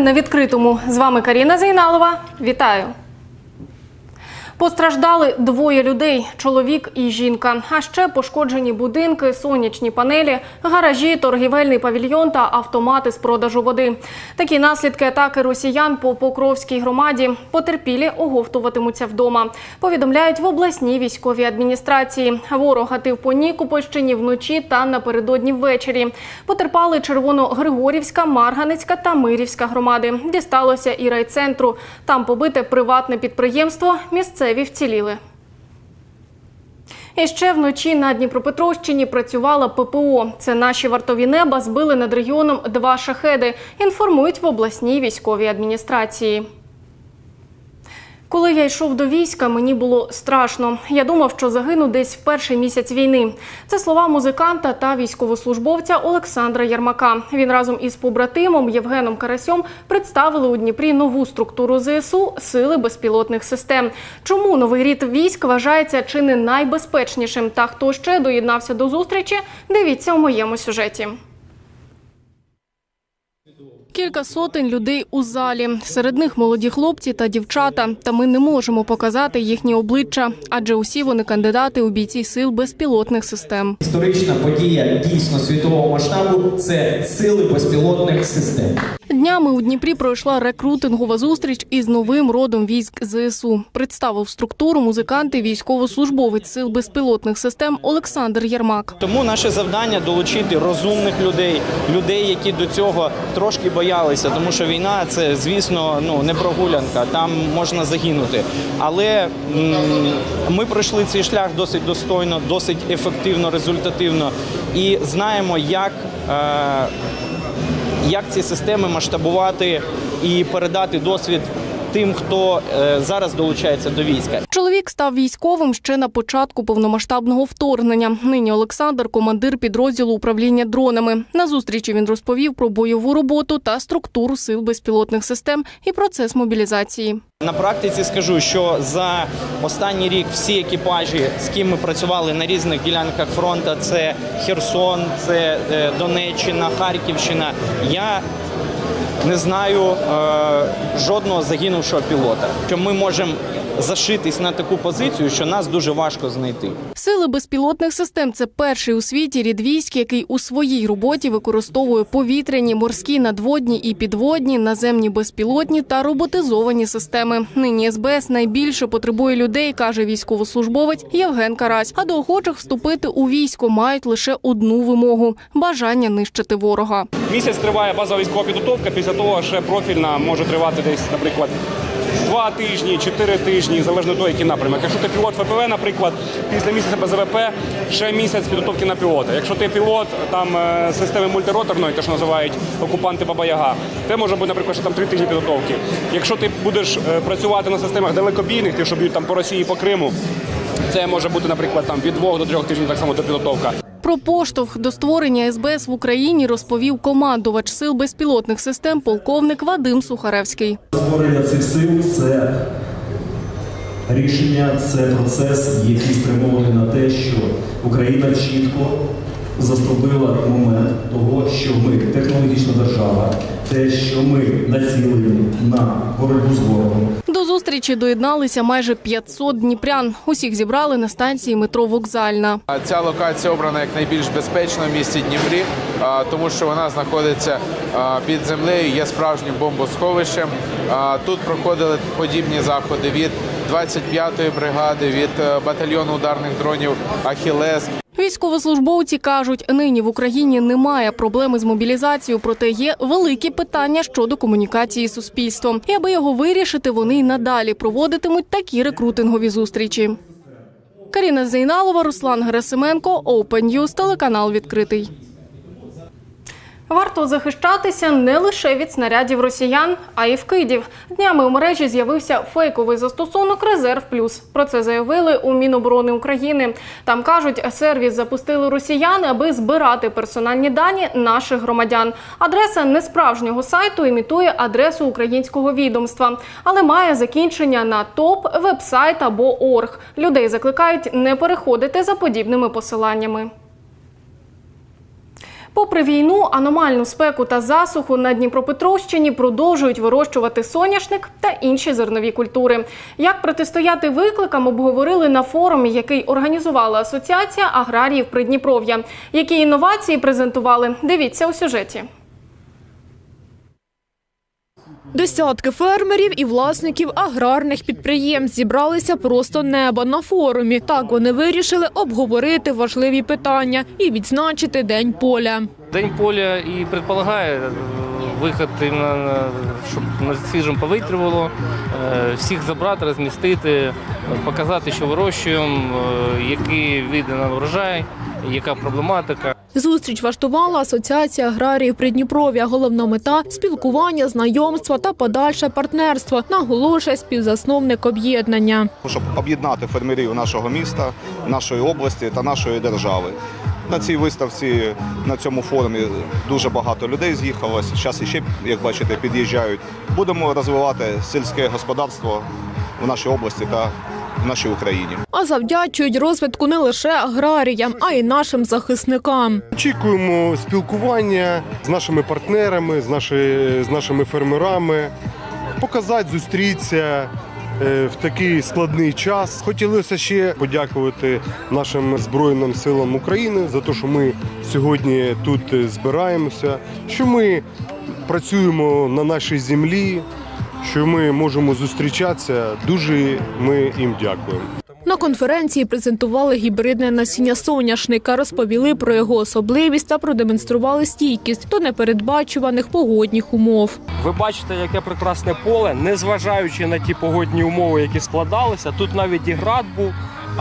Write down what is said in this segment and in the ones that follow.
на відкритому. З вами Каріна Зайналова. Вітаю. Постраждали двоє людей: чоловік і жінка. А ще пошкоджені будинки, сонячні панелі, гаражі, торгівельний павільйон та автомати з продажу води. Такі наслідки атаки росіян по Покровській громаді. Потерпілі оговтуватимуться вдома. Повідомляють в обласній військовій адміністрації. Ворог гатив по Нікопольщині вночі та напередодні ввечері. Потерпали Червоногригорівська, Марганецька та Мирівська громади. Дісталося і райцентру. Там побите приватне підприємство. Місцеві вціліли. І ще вночі на Дніпропетровщині працювала ППО. Це наші вартові неба збили над регіоном два шахеди. Інформують в обласній військовій адміністрації. Коли я йшов до війська, мені було страшно. Я думав, що загину десь в перший місяць війни. Це слова музиканта та військовослужбовця Олександра Ярмака. Він разом із побратимом Євгеном Карасьом представили у Дніпрі нову структуру ЗСУ Сили безпілотних систем. Чому новий рід військ вважається чи не найбезпечнішим? Та хто ще доєднався до зустрічі? Дивіться у моєму сюжеті. Кілька сотень людей у залі. Серед них молоді хлопці та дівчата. Та ми не можемо показати їхні обличчя, адже усі вони кандидати у бійці сил безпілотних систем. Історична подія дійсно світового масштабу це сили безпілотних систем. Днями у Дніпрі пройшла рекрутингова зустріч із новим родом військ ЗСУ. Представив структуру музиканти військовослужбовець сил безпілотних систем Олександр Єрмак. Тому наше завдання долучити розумних людей, людей, які до цього трошки боялися, тому що війна це, звісно, ну не прогулянка, там можна загинути. Але ми пройшли цей шлях досить достойно, досить ефективно, результативно і знаємо, як. Е, як ці системи масштабувати і передати досвід тим, хто е, зараз долучається до війська. Чоловік став військовим ще на початку повномасштабного вторгнення. Нині Олександр командир підрозділу управління дронами. На зустрічі він розповів про бойову роботу та структуру сил безпілотних систем і процес мобілізації. На практиці скажу, що за останній рік всі екіпажі, з ким ми працювали на різних ділянках фронту, це Херсон, це е, Донеччина, Харківщина. Я не знаю е, жодного загинувшого пілота. Що ми можемо зашитись на таку позицію, що нас дуже важко знайти. Сили безпілотних систем це перший у світі рід військ, який у своїй роботі використовує повітряні, морські, надводні і підводні, наземні безпілотні та роботизовані системи. Нині СБС найбільше потребує людей, каже військовослужбовець Євген Карась. А до охочих вступити у військо мають лише одну вимогу бажання нищити ворога. Місяць триває базова військова підготовка. Після того ще профільна може тривати десь, наприклад, два тижні, чотири тижні, залежно того, який напрямок. Якщо ти пілот ФПВ, наприклад, після місяця БЗВП ще місяць підготовки на пілота. Якщо ти пілот там е, системи мультироторної, те, що називають окупанти Баба Яга, це може бути, наприклад, ще там три тижні підготовки. Якщо ти будеш е, працювати на системах далекобійних, ті, що б'ють там по Росії, по Криму, це може бути, наприклад, там від двох до трьох тижнів так само до підготовка. Про поштовх до створення СБС в Україні розповів командувач сил безпілотних систем полковник Вадим Сухаревський. Створення цих сил це рішення, це процес, який спрямований на те, що Україна чітко заступила момент того, що ми технологічна держава, те, що ми націлені на боротьбу з ворогом. Зустрічі доєдналися майже 500 дніпрян. Усіх зібрали на станції метро Вокзальна. Ця локація обрана як найбільш безпечна в місті Дніпрі, тому що вона знаходиться під землею, є справжнім бомбосховищем. Тут проходили подібні заходи від 25-ї бригади, від е, батальйону ударних дронів Ахілес. Військовослужбовці кажуть, нині в Україні немає проблеми з мобілізацією, проте є великі питання щодо комунікації з суспільством. І аби його вирішити, вони й надалі проводитимуть такі рекрутингові зустрічі. Каріна Зейналова, Руслан Герасименко, Open News, телеканал відкритий. Варто захищатися не лише від снарядів росіян, а й вкидів. Днями у мережі з'явився фейковий застосунок Резерв Плюс. Про це заявили у Міноборони України. Там кажуть, сервіс запустили росіяни, аби збирати персональні дані наших громадян. Адреса несправжнього сайту імітує адресу українського відомства, але має закінчення на топ, вебсайт або орг. Людей закликають не переходити за подібними посиланнями. Попри війну, аномальну спеку та засуху на Дніпропетровщині продовжують вирощувати соняшник та інші зернові культури. Як протистояти викликам, обговорили на форумі, який організувала Асоціація аграріїв Придніпров'я. Які інновації презентували? Дивіться у сюжеті. Десятки фермерів і власників аграрних підприємств зібралися просто неба на форумі. Так вони вирішили обговорити важливі питання і відзначити День поля. День поля і предполагає е, виход на щоб на свіжому повітрі було, е, всіх забрати, розмістити, е, показати, що вирощуємо, е, який види на врожай, яка проблематика. Зустріч влаштувала Асоціація аграріїв Придніпров'я. Головна мета спілкування, знайомства та подальше партнерство, наголошує співзасновник об'єднання. щоб об'єднати фермерів нашого міста, нашої області та нашої держави. На цій виставці, на цьому форумі дуже багато людей з'їхалось. Зараз іще, як бачите, під'їжджають. Будемо розвивати сільське господарство в нашій області та в нашій Україні. А завдячують розвитку не лише аграріям, а й нашим захисникам. Очікуємо спілкування з нашими партнерами, з, наші, з нашими фермерами, показати, зустрітися е, в такий складний час. Хотілося ще подякувати нашим Збройним силам України за те, що ми сьогодні тут збираємося, що ми працюємо на нашій землі, що ми можемо зустрічатися. Дуже ми їм дякуємо. На конференції презентували гібридне насіння соняшника, розповіли про його особливість та продемонстрували стійкість до непередбачуваних погодних умов. Ви бачите, яке прекрасне поле, незважаючи на ті погодні умови, які складалися. Тут навіть і град був.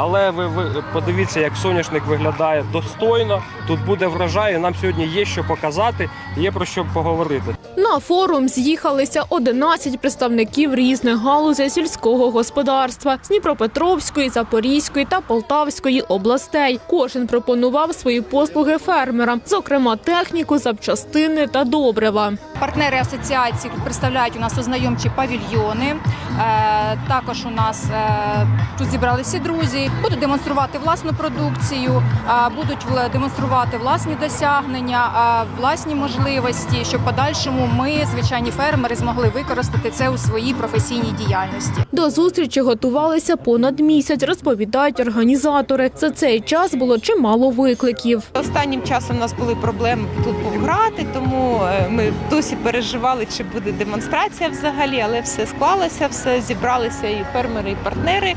Але ви, ви подивіться, як соняшник виглядає достойно. Тут буде врожай. і Нам сьогодні є що показати, є про що поговорити. На форум з'їхалися 11 представників різних галузей сільського господарства з Дніпропетровської, Запорізької та Полтавської областей. Кожен пропонував свої послуги фермерам, зокрема техніку, запчастини та добрива. Партнери асоціації представляють у нас ознайомчі павільйони. Е, Також у нас е, тут зібралися друзі, будуть демонструвати власну продукцію, е, будуть демонструвати власні досягнення, власні можливості, щоб в подальшому ми, звичайні фермери, змогли використати це у своїй професійній діяльності. До зустрічі готувалися понад місяць, розповідають організатори. За цей час було чимало викликів. Останнім часом у нас були проблеми тут був грати, тому ми досі переживали, чи буде демонстрація взагалі, але все склалося, все зібралися і фермери, і партнери.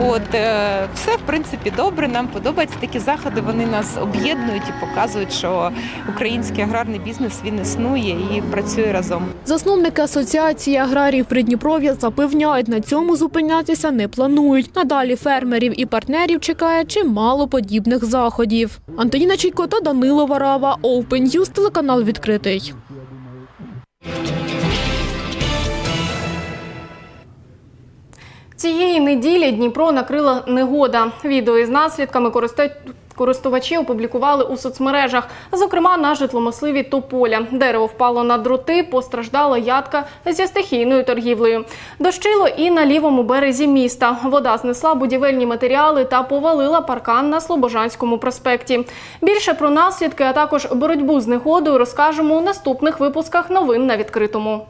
От е, все в принципі добре. Нам подобаються такі заходи. Вони нас об'єднують і показують, що український аграрний бізнес він існує і працює разом. Засновники асоціації аграріїв Придніпров'я запевняють, на цьому зупинятися не планують. Надалі фермерів і партнерів чекає чимало подібних заходів. Антоніна Чайко та Данило Варава. Open News, телеканал відкритий. Цієї неділі Дніпро накрила негода. Відео із наслідками користувачі опублікували у соцмережах, зокрема на житломасиві Тополя. Дерево впало на дроти, постраждала ядка зі стихійною торгівлею. Дощило і на лівому березі міста. Вода знесла будівельні матеріали та повалила паркан на Слобожанському проспекті. Більше про наслідки, а також боротьбу з негодою розкажемо у наступних випусках новин на відкритому.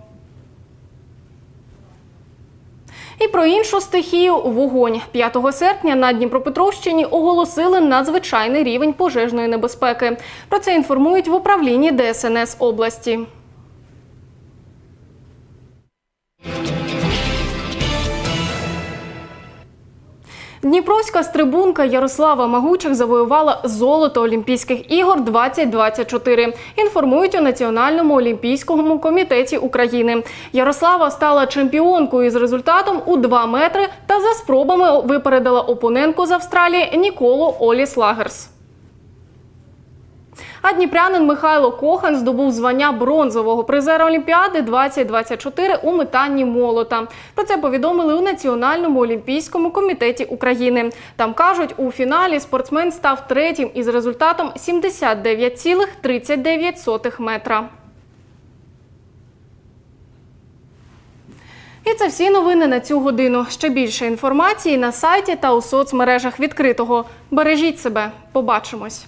І про іншу стихію вогонь 5 серпня на Дніпропетровщині оголосили надзвичайний рівень пожежної небезпеки. Про це інформують в управлінні ДСНС області. Дніпровська стрибунка Ярослава Магучих завоювала золото Олімпійських ігор 2024. Інформують у Національному олімпійському комітеті України. Ярослава стала чемпіонкою з результатом у 2 метри та за спробами випередила опонентку з Австралії Ніколу Оліс Лагерс. А дніпрянин Михайло Кохан здобув звання бронзового призера Олімпіади 2024 у метанні молота. Про це повідомили у Національному олімпійському комітеті України. Там кажуть, у фіналі спортсмен став третім із результатом 79,39 метра. І це всі новини на цю годину. Ще більше інформації на сайті та у соцмережах відкритого. Бережіть себе. Побачимось.